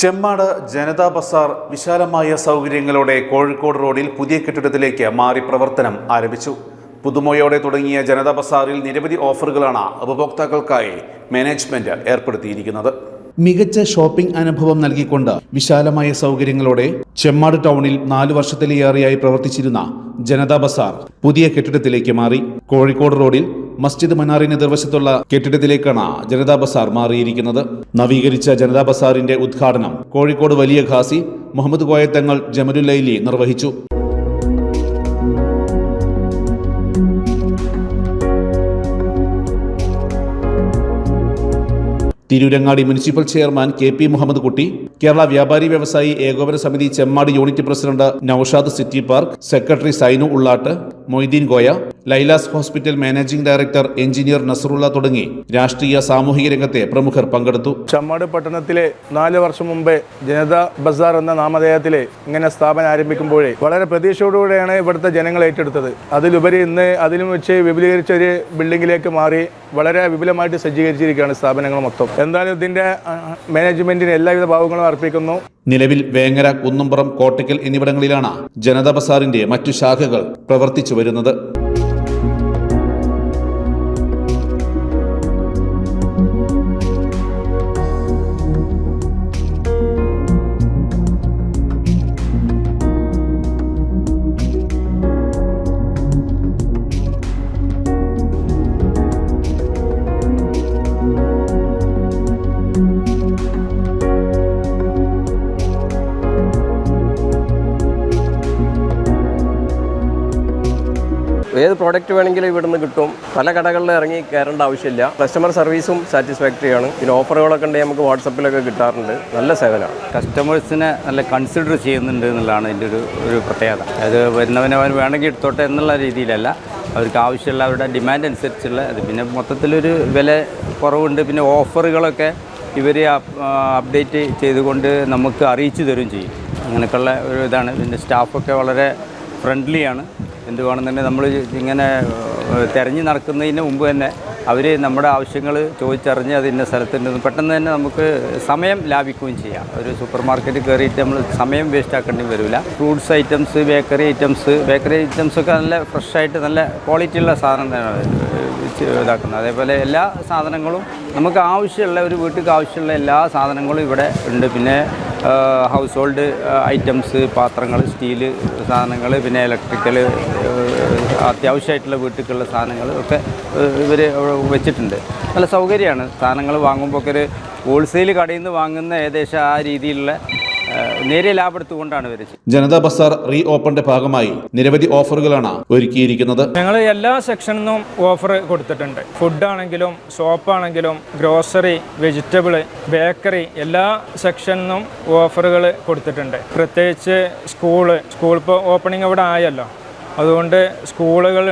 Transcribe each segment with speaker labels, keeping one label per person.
Speaker 1: ചെമ്മാട് ജനതാ ബസാർ വിശാലമായ സൗകര്യങ്ങളോടെ കോഴിക്കോട് റോഡിൽ പുതിയ കെട്ടിടത്തിലേക്ക് മാറി പ്രവർത്തനം ആരംഭിച്ചു. പുതുമയോടെ തുടങ്ങിയ ജനതാ ബസാറിൽ നിരവധി ഓഫറുകളാണ് ഉപഭോക്താക്കൾക്കായി മാനേജ്മെന്റ് ഏർപ്പെടുത്തിയിരിക്കുന്നത്. മികച്ച ഷോപ്പിംഗ് അനുഭവം നൽകിക്കൊണ്ട് വിശാലമായ സൗകര്യങ്ങളോടെ ചെമ്മാട് ടൗണിൽ നാലു വർഷത്തിലേറെയായി പ്രവർത്തിച്ചിരുന്ന ജനതാ ബസാർ പുതിയ കെട്ടിടത്തിലേക്ക് മാറി. കോഴിക്കോട് റോഡിൽ മസ്ജിദ് മനാറിന് എതിർവശത്തുള്ള കെട്ടിടത്തിലേക്കാണ് ജനതാ ബസാർ മാറിയിരിക്കുന്നത്. നവീകരിച്ച ജനതാ ബസാറിന്റെ ഉദ്ഘാടനം കോഴിക്കോട് വലിയ ഖാസി മുഹമ്മദ് കോയത്തങ്ങൾ ജമലുല്ലൈലി നിർവഹിച്ചു. Tirurangadi municipal chairman K P Muhammad Kutty Kerala Vyapari Vyavasayi Ekopana Samithi Chemmad unit president Noushad city park secretary Sainu Ullatt Moideen Goya Lailas hospital managing director engineer Nasarulla തുടങ്ങി രാഷ്ട്രീയ സാമൂഹിക രംഗത്തെ പ്രമുഖർ പങ്കെടുത്തു.
Speaker 2: ചമ്മാട് പട്ടണത്തിലെ നാല് വർഷം മുമ്പേ ജനതാ ബസാർ എന്ന നാമധേയത്തിലെ ഇങ്ങനെ സ്ഥാപനം ആരംഭിക്കുമ്പോഴേ വളരെ പ്രതീക്ഷയോടുകൂടെയാണ് ഇവിടുത്തെ ജനങ്ങൾ ഏറ്റെടുത്തത്. അതിലുപരി ഇന്ന് അതിലും വെച്ച് വിപുലീകരിച്ച ഒരു ബിൽഡിങ്ങിലേക്ക് മാറി വളരെ വിപുലമായിട്ട് സജ്ജീകരിച്ചിരിക്കുകയാണ് സ്ഥാപനങ്ങൾ മൊത്തം. എന്തായാലും ഇതിന്റെ മാനേജ്മെന്റിന് എല്ലാവിധ ഭാവങ്ങളും അർപ്പിക്കുന്നു.
Speaker 1: നിലവിൽ വേങ്ങര കുന്നുംപുറം കോട്ടയ്ക്കൽ എന്നിവിടങ്ങളിലാണ് ജനതാ ബസാറിന്റെ മറ്റു ശാഖകൾ പ്രവർത്തിച്ചു വരുന്നത്.
Speaker 3: ഏത് പ്രോഡക്റ്റ് വേണമെങ്കിലും ഇവിടുന്ന് കിട്ടും. പല കടകളിൽ ഇറങ്ങി കയറേണ്ട ആവശ്യമില്ല. കസ്റ്റമർ സർവീസും സാറ്റിസ്ഫാക്ടറി ആണ്. പിന്നെ ഓഫറുകളൊക്കെ ഉണ്ടെങ്കിൽ നമുക്ക് വാട്സപ്പിലൊക്കെ കിട്ടാറുണ്ട്. നല്ല സേവനമാണ്.
Speaker 4: കസ്റ്റമേഴ്സിനെ നല്ല കൺസിഡർ ചെയ്യുന്നുണ്ട് എന്നുള്ളതാണ് ഇതിന്റെ ഒരു ഒരു പ്രത്യേകത. അത് വരുന്നവനെ അവൻ വേണമെങ്കിൽ എടുത്തോട്ടെ എന്നുള്ള രീതിയിലല്ല. അവർക്ക് ആവശ്യമുള്ള അവരുടെ ഡിമാൻഡ് അനുസരിച്ചുള്ള അത്. പിന്നെ മൊത്തത്തിലൊരു വില കുറവുണ്ട്. പിന്നെ ഓഫറുകളൊക്കെ ഇവർ അപ്ഡേറ്റ് ചെയ്തുകൊണ്ട് നമുക്ക് അറിയിച്ചു തരും ചെയ്യും. അങ്ങനെയൊക്കെയുള്ള ഒരു ഇതാണ്. പിന്നെ സ്റ്റാഫൊക്കെ വളരെ ഫ്രണ്ട്ലിയാണ്. എന്തുവാണെന്നുണ്ടെങ്കിൽ നമ്മൾ ഇങ്ങനെ തിരഞ്ഞു നടക്കുന്നതിന് മുമ്പ് തന്നെ അവർ നമ്മുടെ ആവശ്യങ്ങൾ ചോദിച്ചറിഞ്ഞ് അത് ഇന്ന സ്ഥലത്തുണ്ടെന്ന് പെട്ടെന്ന് തന്നെ നമുക്ക് സമയം ലാഭിക്കുകയും ചെയ്യാം. ഒരു സൂപ്പർ മാർക്കറ്റിൽ കയറിയിട്ട് നമ്മൾ സമയം വേസ്റ്റ് ആക്കേണ്ടി വരില്ല. Fruits items bakery items bakery items ഒക്കെ നല്ല ഫ്രഷായിട്ട് നല്ല ക്വാളിറ്റിയുള്ള സാധനം തന്നെയാണ് ഇതാക്കുന്നത്. അതേപോലെ എല്ലാ സാധനങ്ങളും നമുക്ക് ആവശ്യമുള്ള ഒരു വീട്ടിലേക്ക് ആവശ്യമുള്ള എല്ലാ സാധനങ്ങളും ഇവിടെ ഉണ്ട്. പിന്നെ ഹൗസ് ഹോൾഡ് ഐറ്റംസ് പാത്രങ്ങൾ സ്റ്റീൽ സാധനങ്ങൾ പിന്നെ ഇലക്ട്രിക്കൽ അത്യാവശ്യമായിട്ടുള്ള വീട്ടിലേക്കുള്ള സാധനങ്ങൾ ഒക്കെ ഇവർ വെച്ചിട്ടുണ്ട്. നല്ല സൗകര്യമാണ്. സാധനങ്ങൾ വാങ്ങുമ്പോൾ ഒക്കെ ഒരു ഹോൾസെയിൽ കടയിൽ നിന്ന് വാങ്ങുന്ന ഏകദേശം ആ രീതിയിലുള്ള നേരിയ ലാഭെടുത്തുകൊണ്ടാണ് ഇവർ
Speaker 1: ജനതാ ബസാർ റീ ഓപ്പണിന്റെ ഭാഗമായി നിരവധി ഓഫറുകളാണ് ഒരുക്കിയിരിക്കുന്നത്.
Speaker 5: ഞങ്ങൾ എല്ലാ സെക്ഷനിലും ഓഫർ കൊടുത്തിട്ടുണ്ട്. ഫുഡ് ഫുഡാണെങ്കിലും സോപ്പാണെങ്കിലും ഗ്രോസറി വെജിറ്റബിൾ ബേക്കറി എല്ലാ സെക്ഷനിലും ഓഫറുകൾ കൊടുത്തിട്ടുണ്ട്. പ്രത്യേകിച്ച് സ്കൂൾ സ്കൂൾ ഇപ്പോൾ ഓപ്പണിംഗ് അവിടെ ആയല്ലോ. അതുകൊണ്ട് സ്കൂളുകൾ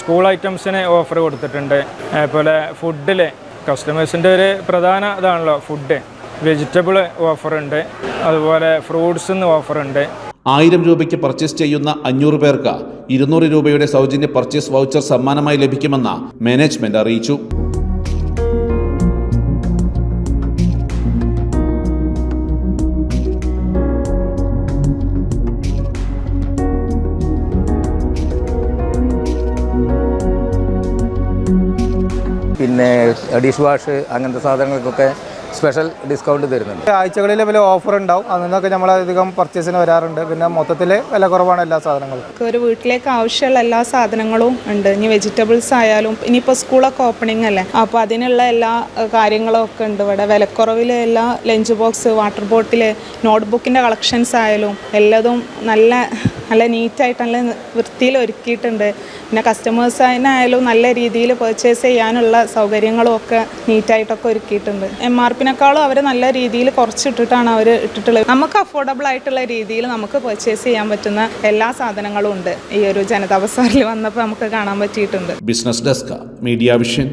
Speaker 5: സ്കൂൾ ഐറ്റംസിന് ഓഫർ കൊടുത്തിട്ടുണ്ട്. അതുപോലെ ഫുഡിൽ കസ്റ്റമേഴ്സിന്റെ ഒരു പ്രധാന ഇതാണല്ലോ ഫുഡ് വെജിറ്റബിൾ ഓഫറുണ്ട് അതുപോലെ ഫ്രൂട്ട്സ് ഫ്രൂട്ട്സിന്ന് ഓഫറുണ്ട്.
Speaker 1: ആയിരം രൂപയ്ക്ക് പർച്ചേസ് ചെയ്യുന്ന അഞ്ഞൂറ് പേർക്ക് ഇരുന്നൂറ് രൂപയുടെ സൗജന്യ പർച്ചേസ് വൗച്ചർ സമ്മാനമായി ലഭിക്കുമെന്ന് മാനേജ്മെന്റ് അറിയിച്ചു.
Speaker 6: പിന്നെ ഡിഷ് വാഷ് അങ്ങനത്തെ സാധനങ്ങൾക്കൊക്കെ സ്പെഷ്യൽ ഡിസ്കൗണ്ട് തരുന്നുണ്ട്.
Speaker 7: ആഴ്ചകളിൽ വില ഓഫർ ഉണ്ടാവും. അതിൽ നമ്മൾ അധികം പർച്ചേസിന് വരാറുണ്ട്. പിന്നെ മൊത്തത്തിൽ വില കുറവാണ് എല്ലാ സാധനങ്ങളും.
Speaker 8: ഒരു വീട്ടിലേക്ക് ആവശ്യമുള്ള എല്ലാ സാധനങ്ങളും ഉണ്ട്. ഇനി വെജിറ്റബിൾസ് ആയാലും ഇനിയിപ്പോൾ സ്കൂളൊക്കെ ഓപ്പണിംഗ് അല്ലേ? അപ്പോൾ അതിനുള്ള എല്ലാ കാര്യങ്ങളും ഒക്കെ ഉണ്ട് ഇവിടെ. വിലക്കുറവിൽ എല്ലാ ലഞ്ച് ബോക്സ് വാട്ടർ ബോട്ടിൽ നോട്ട്ബുക്കിന്റെ കളക്ഷൻസ് ആയാലും എല്ലാതും നല്ല നല്ല നീറ്റായിട്ട് നല്ല വൃത്തിയിൽ ഒരുക്കിയിട്ടുണ്ട്. പിന്നെ കസ്റ്റമേഴ്സിനായാലും നല്ല രീതിയിൽ പർച്ചേസ് ചെയ്യാനുള്ള സൗകര്യങ്ങളും ഒക്കെ നീറ്റായിട്ടൊക്കെ ഒരുക്കിയിട്ടുണ്ട്. എം ആർ പിനേക്കാളും അവർ നല്ല രീതിയിൽ കുറച്ചിട്ടിട്ടാണ് അവർ ഇട്ടിട്ടുള്ളത്. നമുക്ക് അഫോർഡബിൾ ആയിട്ടുള്ള രീതിയിൽ നമുക്ക് പർച്ചേസ് ചെയ്യാൻ പറ്റുന്ന എല്ലാ സാധനങ്ങളും ഉണ്ട്. ഈ ഒരു ജനതാ ബസാറിൽ വന്നപ്പോൾ നമുക്ക് കാണാൻ പറ്റിയിട്ടുണ്ട്.
Speaker 1: Business desk media vision